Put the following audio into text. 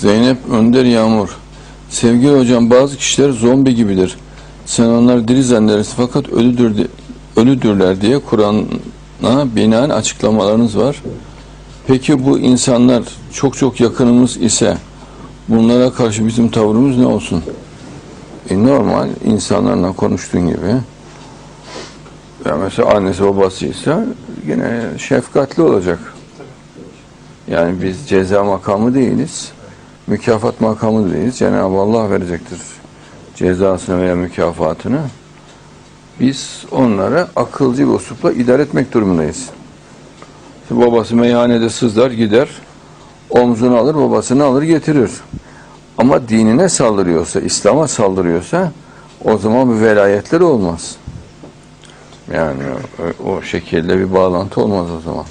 Zeynep Önder Yağmur. Sevgili hocam bazı kişiler zombi gibidir. Sen onları diri zannedersin fakat ölüdür di- ölüdürler diye Kur'an'a binaen açıklamalarınız var. Peki bu insanlar çok çok yakınımız ise bunlara karşı bizim tavrımız ne olsun? E normal insanlarla konuştuğun gibi. Ya mesela annesi babasıysa yine şefkatli olacak. Yani biz ceza makamı değiliz. Mükafat makamı değiliz. Cenab-ı Allah verecektir cezasını veya mükafatını. Biz onları akılcı bir uslupla idare etmek durumundayız. İşte babası meyhanede sızlar gider, omzunu alır, babasını alır getirir. Ama dinine saldırıyorsa, İslam'a saldırıyorsa o zaman bir velayetleri olmaz. Yani o şekilde bir bağlantı olmaz o zaman.